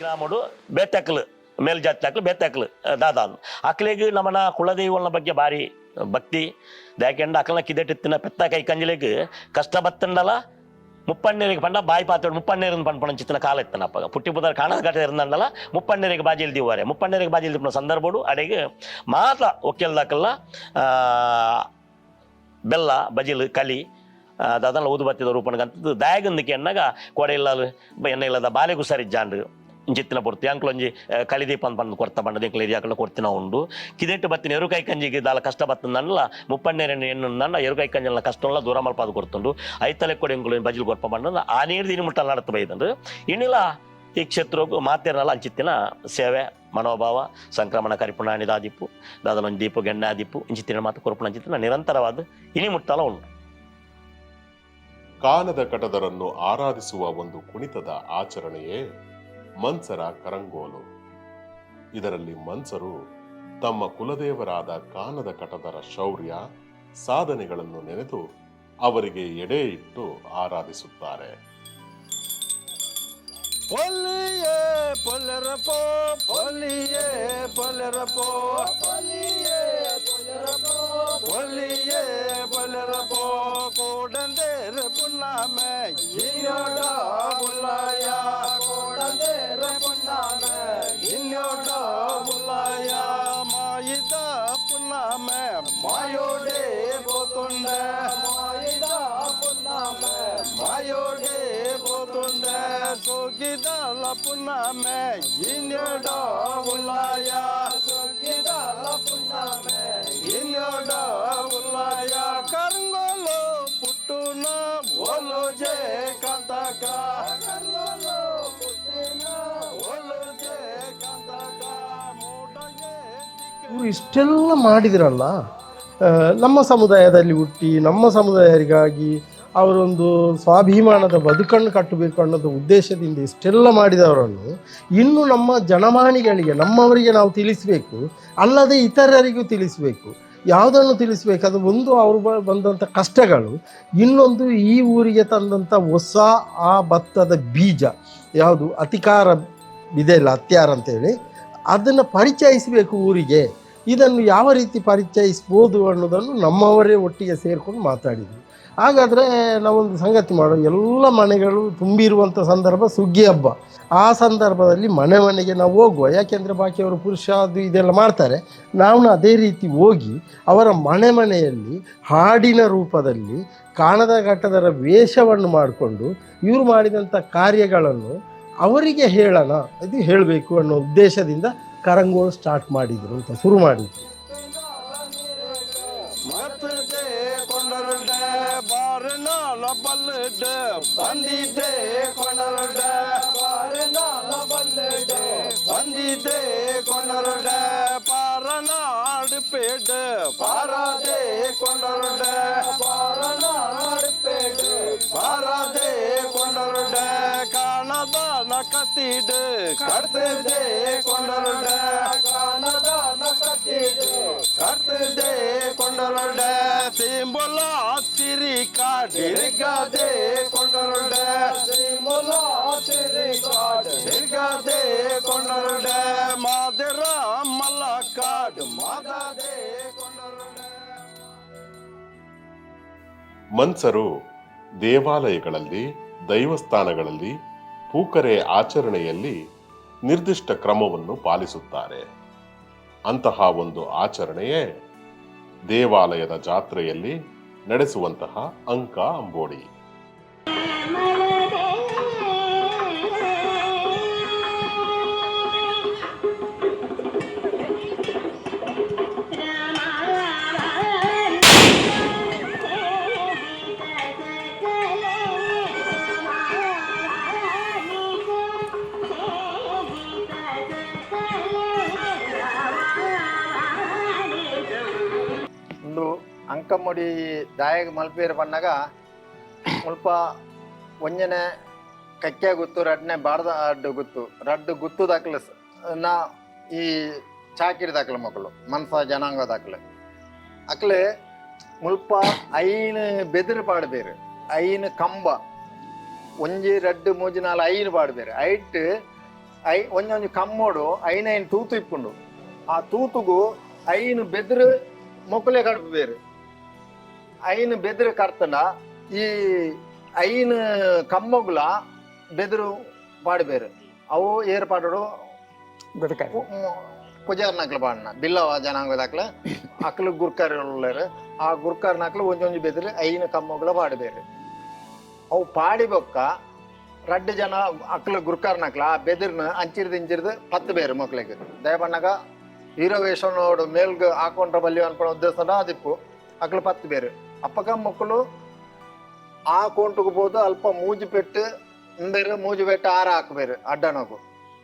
Speaker 11: ಗ್ರಾಮಡು, ಬೆತ್ತಕ್ಲು ಮೇಲ್ಜಾತಿ ಹಾಕ್ಲು ಬೆತ್ತಕ್ಲು ದಾದಾನ್. ಅಕ್ಲಿಗೆ ನಮ್ಮನ ಕುಲದೈವನ ಬಗ್ಗೆ ಭಾರಿ ಭಕ್ತಿ. ಯಾಕೆಂಡ ಅಕ್ಲನ ಕಿದೆಟ್ಟಿತ್ತಿನ ಪೆತ್ತ ಕೈ ಕಂಜಲಿಗೆ ಕಷ್ಟ ಬತ್ತಂಡಲ ಮುಪ್ಪಣ್ಣೀರಿಗೆ ಪಂಡ ಬಾಯಿ ಪಾತ್ರೋಡು ಮುಪ್ಪಣ್ಣೇರನ್ ಪಂಪಣ ಚಿತ್ತಿನ ಕಾಲ ಇತ್ತನಪ್ಪ ಪುಟ್ಟಿ ಪುದರ್ ಕಾಣದ ಘಟ ಇರಂದಲ್ಲ ಮುಪ್ಪಣ್ಣೀರಿಗೆ ಬಾಜಿ ಇಲ್ದಿವಾರೆ ಮುಪ್ಪಣ್ಣೀರಿಗೆ ಬಾಜಿ ಇಲ್ದಿಪ್ಪ ಸಂದರ್ಭಡು, ಅಡೆಗೆ ಮಾತ್ರ ಒಕ್ಕೆಲ್ದಾಕಲ್ಲ ಬೆಲ್ಲ, ಬಜಿಲ್, ಕಲಿ ಅದನ್ನ ಓದು ಬತ್ತಿದ ರೂಪಣಗಂತದ್ದು ದಾಯಗಂದಿಕೆ ಎನ್ನಗ ಕೊಡೆ ಇಲ್ಲ ಎಣ್ಣೆ ಇಲ್ಲದ ಬಾಲೆಗೂ ಸರಿ ಜಾಂಡು. ಇಂಚಿತ್ತಿನ ಪೊರ್ತಿ. ಅಂಕ್ಲೊಂಜಿ ಕಲಿದೀಪ ಅಂತ ಬಂದು ಕೊಡ್ತಾ ಬಂಡದ ಎಂಕ್ಲ ಏರಿಯಾಕಲ್ಲ ಕೊಡ್ತಿನ ಉಂಡು. ಕಿದೆಟ್ಟು ಬತ್ತಿನ ಎರುಕೈ ಕಂಜಿಗೆ ದಾಲ ಕಷ್ಟ ಬತ್ತಂದಲ್ಲ ಮುಪ್ಪಣ್ಣೆರೆ ಎಣ್ಣು ನನ್ನ ಎರುಕೈ ಕಂಜಲ್ಲ ಕಷ್ಟಲ್ಲ ದೂರ ಮಲ್ಪಾದು ಕೊಡ್ತುಂಡು. ಐತಲೆ ಕೊಡಿ ಇಂಕ್ಲು ಬಜಿಲ್ ಕೊರ್ಪ ಬಂಡ ಆ ನೀರು ದಿನ ಮುಟ್ಟಲ್ಲ ನಡತ ಬೈದಂಡು ಇನ್ನಿಲ್ಲ, ಈ ಕ್ಷೇತ್ರಕ್ಕೂ ಮಾತೇರನಲ್ಲ ಅಂಚಿತ್ತಿನ ಸೇವೆ, ಮನೋಭಾವ ಸಂಕ್ರಮಣ ಕರಿಪುಣಾಣಿದಾದಿಪ್ಪು ದಾದಲೊಂದು ದೀಪು, ಗೆಣ್ಣೆ ಆದಿಪ್ಪು ಇಂಚಿತ್ತಿನ ಮಾತು ಕೊರಪುಣ ಅಂಚಿತ್ತಿನ ನಿರಂತರವಾದ ಇನಿ ಮುಟ್ಟಲ ಉಂಟು.
Speaker 1: ಕಾನದ ಕಟದರನ್ನು ಆರಾಧಿಸುವ ಒಂದು ಕುಣಿತದ ಆಚರಣೆಯೇ ಮನ್ಸರ ಕರಂಗೋಲು. ಇದರಲ್ಲಿ ಮನ್ಸರು ತಮ್ಮ ಕುಲದೇವರಾದ ಕಾನದ ಕಟದರ ಶೌರ್ಯ, ಸಾಧನೆಗಳನ್ನು ನೆನೆದು ಅವರಿಗೆ ಎಡೆ ಇಟ್ಟು ಆರಾಧಿಸುತ್ತಾರೆ.
Speaker 2: ಪೊಲ್ಲಿಯೇ ಪೊಲ್ಲರಪೋ ಪೊಲ್ಲಿಯೇ ಪೊಲ್ಲರಪೋ, ಪೊಲ್ಲಿಯೇ ஒல்லியே புலரப்போ கூடந்தேர் புண்ணாம இன்னோடா புல்லாயா கூடந்தேர் புண்ணாம இன்னோடா புல்லாயா மாயிதா புண்ணாம மாயோடே போத்துண்ட மாயிதா புண்ணாம மாயோடே போத்துண்ட சொகிதால புண்ணாம இன்னோடா புல்லாயா சொகிதால புண்ணாம
Speaker 6: ಇವರು ಇಷ್ಟೆಲ್ಲ ಮಾಡಿದಿರಲ್ಲ? ನಮ್ಮ ಸಮುದಾಯದಲ್ಲಿ ಹುಟ್ಟಿ ನಮ್ಮ ಸಮುದಾಯರಿಗಾಗಿ ಅವರೊಂದು ಸ್ವಾಭಿಮಾನದ ಬದುಕನ್ನು ಕಟ್ಟಬೇಕು ಅನ್ನೋದು ಉದ್ದೇಶದಿಂದ ಇಷ್ಟೆಲ್ಲ ಮಾಡಿದವರನ್ನು ಇನ್ನು ನಮ್ಮ ಜನಮಾನಿಗಳಿಗೆ, ನಮ್ಮವರಿಗೆ ನಾವು ತಿಳಿಸಬೇಕು, ಅಲ್ಲದೆ ಇತರರಿಗೂ ತಿಳಿಸಬೇಕು. ಯಾವುದನ್ನು ತಿಳಿಸಬೇಕು? ಅದು ಒಂದು ಅವರು ಬಂದಂಥ ಕಷ್ಟಗಳು, ಇನ್ನೊಂದು ಈ ಊರಿಗೆ ತಂದಂಥ ಹೊಸ ಆ ಭತ್ತದ ಬೀಜ. ಯಾವುದು? ಅತಿಕಾರ ಇದೆಯಲ್ಲ ಅತ್ಯಾರ ಅಂತೇಳಿ. ಅದನ್ನು ಪರಿಚಯಿಸಬೇಕು ಊರಿಗೆ. ಇದನ್ನು ಯಾವ ರೀತಿ ಪರಿಚಯಿಸ್ಬೋದು ಅನ್ನೋದನ್ನು ನಮ್ಮವರೇ ಒಟ್ಟಿಗೆ ಸೇರಿಕೊಂಡು ಮಾತಾಡಿದ್ವಿ ಹಾಗಾದರೆ ನಾವೊಂದು ಸಂಗತಿ ಮಾಡೋ ಎಲ್ಲ ಮನೆಗಳು ತುಂಬಿರುವಂಥ ಸಂದರ್ಭ ಸುಗ್ಗಿ ಹಬ್ಬ. ಆ ಸಂದರ್ಭದಲ್ಲಿ ಮನೆ ಮನೆಗೆ ನಾವು ಹೋಗುವ. ಯಾಕೆಂದರೆ ಬಾಕಿಯವರು ಪುರುಷ, ಅದು ಇದೆಲ್ಲ ಮಾಡ್ತಾರೆ. ನಾವು ಅದೇ ರೀತಿ ಹೋಗಿ ಅವರ ಮನೆ ಮನೆಯಲ್ಲಿ ಹಾಡಿನ ರೂಪದಲ್ಲಿ ಕಾಣದ ಘಟ್ಟದರ ವೇಷವನ್ನು ಮಾಡಿಕೊಂಡು ಇವರು ಮಾಡಿದಂಥ ಕಾರ್ಯಗಳನ್ನು ಅವರಿಗೆ ಹೇಳೋಣ. ಇದು ಹೇಳಬೇಕು ಅನ್ನೋ ಉದ್ದೇಶದಿಂದ ಕರಂಗೋಳು ಸ್ಟಾರ್ಟ್ ಮಾಡಿದರು ಅಂತ ಶುರು ಮಾಡಿದ್ರು.
Speaker 2: நாள பல்லுட்டு வந்திட்டே கொண்டருட. பாரு நாள பல்லுட்டு வந்திட்டே கொண்டருட. பா பாரநாடு பேடு பாராதே கொண்டருட பாரநாடு பேடு பாராதே கொண்டருட காணதான கத்திடு கடுத்துதே கொண்டருட காணதான கத்திடு கடுத்துதே கொண்டருட சீம்பொலா சிரிக்கா டிரிக்காதே கொண்டருட சீம்பொலா சிரிக்கா டிரிக்காதே கொண்டருட மாதிரா மல்லாக்கா
Speaker 1: ಮನ್ಸರು ದೇವಾಲಯಗಳಲ್ಲಿ, ದೈವಸ್ಥಾನಗಳಲ್ಲಿ, ಪೂಕರೆ ಆಚರಣೆಯಲ್ಲಿ ನಿರ್ದಿಷ್ಟ ಕ್ರಮವನ್ನು ಪಾಲಿಸುತ್ತಾರೆ. ಅಂತಹ ಒಂದು ಆಚರಣೆಯೇ ದೇವಾಲಯದ ಜಾತ್ರೆಯಲ್ಲಿ ನಡೆಸುವಂತಹ ಅಂಕ ಅಂಬೋಡಿ.
Speaker 13: ಅಂಕಮ್ಮಡಿ ದಾಯಗ ಮಲ್ಪೇರು ಬಂದಾಗ ಸ್ವಲ್ಪ ಒಂಜನೆ ಕಕ್ಕೆ ಗುತ್ತು, ರಡ್ನೆ ಬಾರ್ದ ಅಡ್ಡು ಗುತ್ತು. ರಡ್ಡು ಗುತ್ತು ದಾಖಲೆ ನಾ ಈ ಚಾಕಿರಿ ದಾಖಲೆ ಮಕ್ಕಳು, ಮನಸ ಜನಾಂಗ ದಾಖಲೆ. ಅಕ್ಲೆ ಮುಲ್ಪ ಐನ್ ಬೆದಿರು ಪಾಡ್ಬೇರು, ಐನ್ ಕಂಬ. ಒಂಜಿ ರಡ್ಡು ಮೂಜಿ ನಾಲ್ ಐನ್ ಪಾಡ್ಬೇರು. ಐಟ್, ಐ, ಒಂಜೊಂಜಿ ಕಮ್ಮೋಡು ಐನ್ ಐನ್ ತೂತು ಇಪ್ಪುಂಡು. ಆ ತೂತುಗು ಐನ್ ಬೆದ್ರ ಮೊಕ್ಕಲೆ ಕಡುಪು ಬೇರು ಐನ್ ಬೆದ್ರ ಕರ್ತನ ಈ ಐನ್ ಕಮ್ಮಗುಲ ಬೆದರು ಪಾಡ್ಬೇರು. ಅವು ಏರ್ಪಾಡು ಕುಜಾರ್ ನಕ್ಲು ಪಾಡ್ನ ಬಿಲ್ಲವ ಜನಾಂಗದಾಕ್ಲ ಅಕ್ಲ ಗುರ್ಕರ್ ಉಳ್ಳರು ಆ ಗುರ್ಕರ್ ನಕ್ಲು ಒಂಜೊಂಜಿ ಬೆದ್ರು ಐನ್ ಕಮ್ಮಗುಲ ಪಾಡ್ಬೇರು. ಅವು ಪಾಡಿ ಬೊಕ್ಕ ರಡ್ಡು ಜನ ಅಕ್ಲು ಗುರ್ಕರ್ ನಕ್ಲ ಆ ಬೆದರ್ನ ಅಂಚಿರ್ದು ಇಂಚಿರ್ದು ಪತ್ತು ಬೇರು ಮಕ್ಳಿಗೆ. ದಯಪಣ್ಣಗ ಹೀರೋ ವೇಷನೋಡು ಮೇಲ್ಗೆ ಹಾಕೊಂಡ್ರ ಬಲ್ಲಿ ಅನ್ಕೊಂಡು ಉದ್ದೇಶನ ಅದಿಪ್ಪು ಅಕ್ಲು ಪತ್ತು ಬೇರು ಅಪ್ಪಗ ಮಕ್ಕಳು ಆ ಕೋಂಟಿಗೆ ಬೋದು ಅಲ್ಪ ಮೂಜಿ ಪೆಟ್ಟು, ಬೇರೆ ಮೂಜಿ ಬೆಟ್ಟ ಆರ ಹಾಕ್ಬೇರು, ಅಡ್ಡನಗು.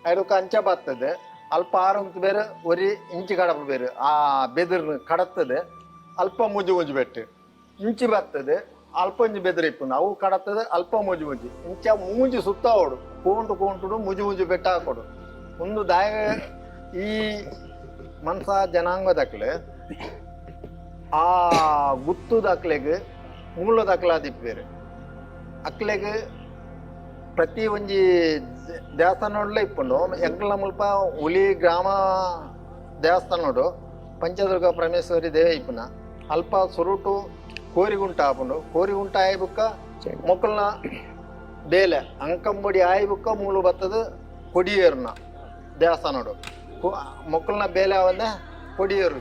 Speaker 13: ಅದಕ್ಕೆ ಅಂಚ ಬತ್ತದೆ ಅಲ್ಪ ಆರ ಬೇರೆ ಒರಿ ಇಂಚಿ ಕಡಪ ಆ ಬೆದರ್ ಕಡತ್ತದೆ. ಅಲ್ಪ ಮೂಜಿ ಮೂಜಿ ಬೆಟ್ಟು ಇಂಚಿ ಬತ್ತದೆ ಅಲ್ಪ ಇಂಚು ಬೆದರ್ ಅವು ಕಡತ್ತದೆ, ಅಲ್ಪ ಮೂಜಿ ಮುಜಿ. ಇಂಚ ಮೂಜಿ ಸುತ್ತ ಓಡು. ಕೋಂಟು ಕೋಂಟುಡು ಮುಜು ಮುಜು ಬೆಟ್ಟ ಹಾಕೊಡು. ಒಂದು ದಾಯ ಈ ಮನ್ಸ ಜನಾಂಗ ಆ ಗುತ್ತು ದಾಖಲೆಗೆ ಮೂಲ ದಾಖಲಾದಿಪ್ಪೇರು ಅಕ್ಲೆಗೆ ಪ್ರತಿ ಒಂಜಿ ದೇವಸ್ಥಾನೋಡ್ಲೆ ಇಪ್ಪುಂಡು. ಎಂಕ್ಲ ಮುಲ್ಪ ಹುಲಿ ಗ್ರಾಮ ದೇವಸ್ಥಾನೋಡು ಪಂಚದುರ್ಗ ಪರಮೇಶ್ವರಿ ದೇವ ಇಪ್ಪುನ. ಅಲ್ಪ ಸುರುಟು ಕೋರಿಗುಂಟ ಆಪುಂಡು. ಕೋರಿಗುಂಟ ಆಯ್ಬುಕ್ಕ ಮೊಕ್ಕಲ್ನ ಬೇಲೆ ಅಂಕಂಬುಡಿ ಆಯ್ಬುಕ್ಕ ಮೂಲು ಬತ್ತದ ಕೊಡಿಯೇರ್ನ ದೇವಸ್ಥಾನೋಡು ಮೊಕ್ಕಲ್ನ ಬೇಲೆ ಅವನ್ನ ಕೊಡಿಯೇರು